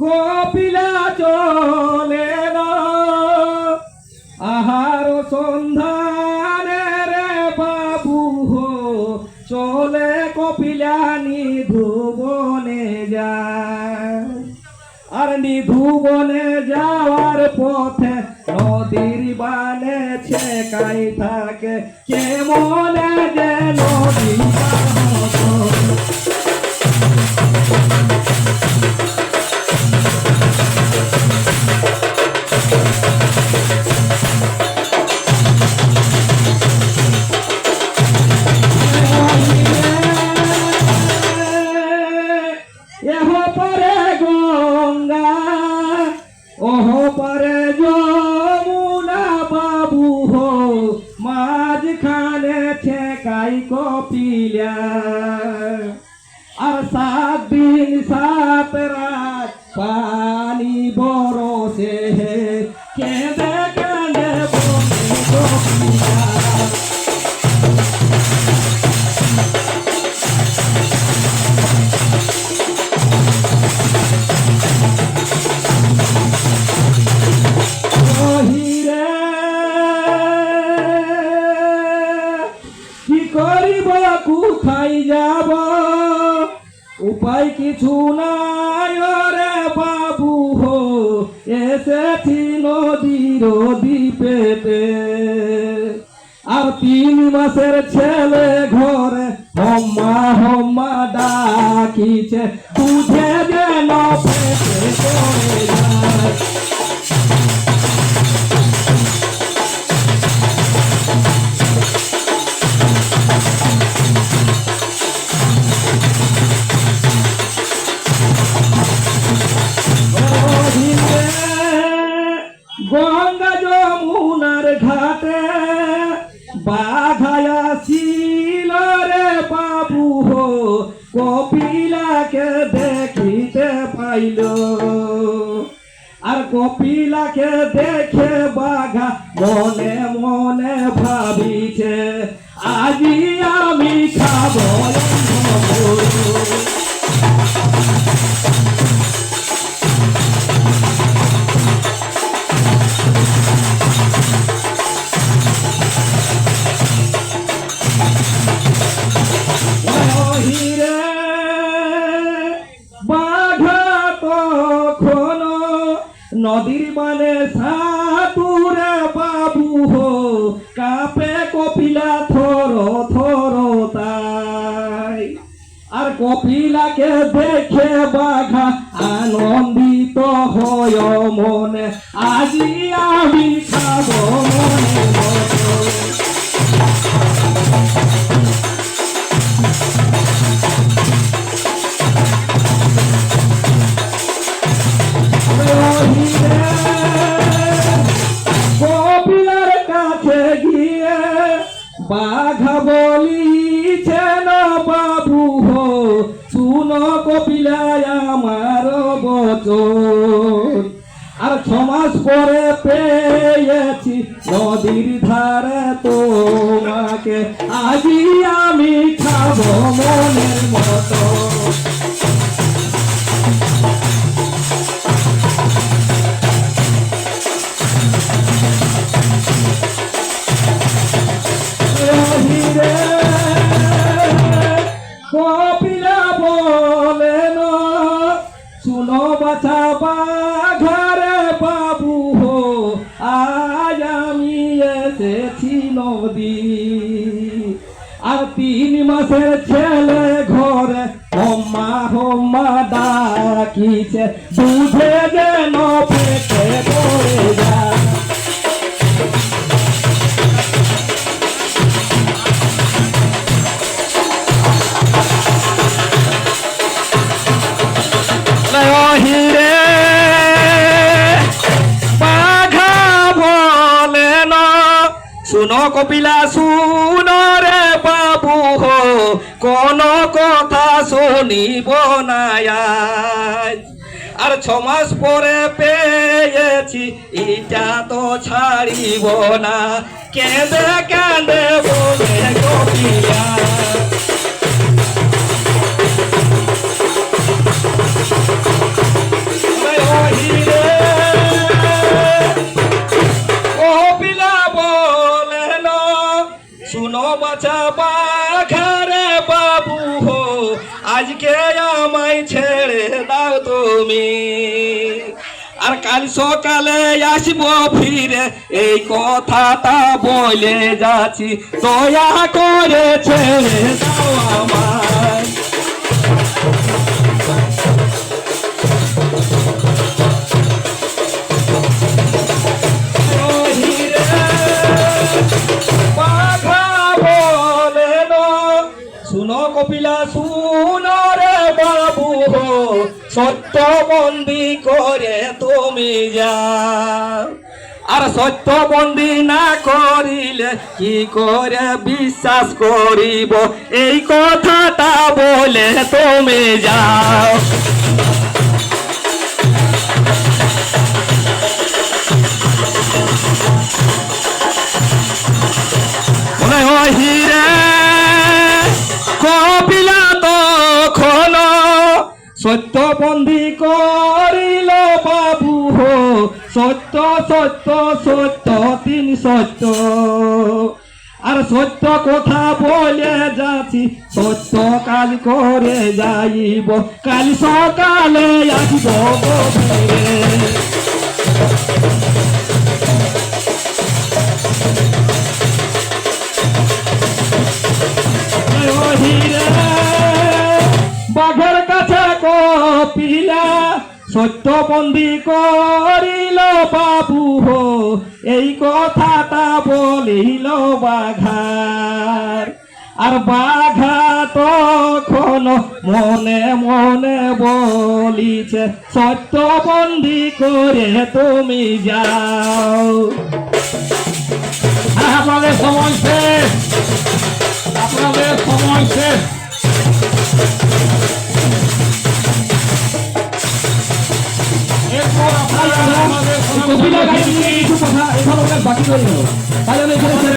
কপিলা চলে আহার সন্ধানে বাবু হো। চলে কপিলা নিধুবনে যায়। আর নিধুবনে যাওয়ার পথে নদীর বানে ছেকাই থাকে। কেমনে যে নদী মাঝখানে ঠেকাই কপিলা। আর সাত দিন সাত রাত পানি বরসে যাব। উপায় কিছু নাই রে বাবু হো। এসেছি নদীর দ্বীপেতে। আর তিন মাসের ছেলে ঘরে হম্মা হম্মা ডাকিছে তুঝে যেন পেটে গঙ্গা যমুনার ঘাটে বাঘায়া ছিল রে বাবু হো, কপিলাকে দেখিতে পাইল। আর কপিলাকে দেখে বাঘা মনে মনে ভাবিছে, আজি আমি খাব তখন নদীর মানে সাতুরে বাবু হো, কাপে কপিলা থর থর তাই। আর কপিলাকে দেখে বাঘা আনন্দিত হয় মনে, আজি আমি খাব বচন আর ছমাস পরে পেয়েছি নদীর ধারে তোমাকে। আজি আমি আর তিন মাসের ছেলে ঘরে হোম্মা হোম্মা ডাকিছে দুধে যেন শুনো কপিলা, শুনো রে বাবু হো, কোন কথা শুনিব না। আর ছ মাস পরে পেয়েছি এটা তো ছাড়িব না কেঁদে কেঁদে বলে কপিলা আজকে কাল সকালে আসব ফিরে এই কথাটা বলে যাচ্ছি। দয়া করে ছেড়ে দাও আমায়। বন্দি করে তুমি যাও। আর সত্য বন্দি না করিলে কি করে বিশ্বাস করিব? এই কথাটা বলে তুমি যাও। সত্যবন্দী করিল বাবু হো। সত্য সত্য সত্য, তিন সত্য। আর সত্য কথা বলে যাচ্ছি, সত্য কাল করে যাইব, কাল সকালে আসব হিরে সত্যবন্দি করিল বাবু হো, এই কথাটা বলিল বাঘার। আর বাঘা তখন মনে মনে বলিছে সত্যবন্দি করে তুমি যাও। আপনাদের সময় শেষ। আপনারা আমাদের কিছু কথা এখানে বাকি তাহলে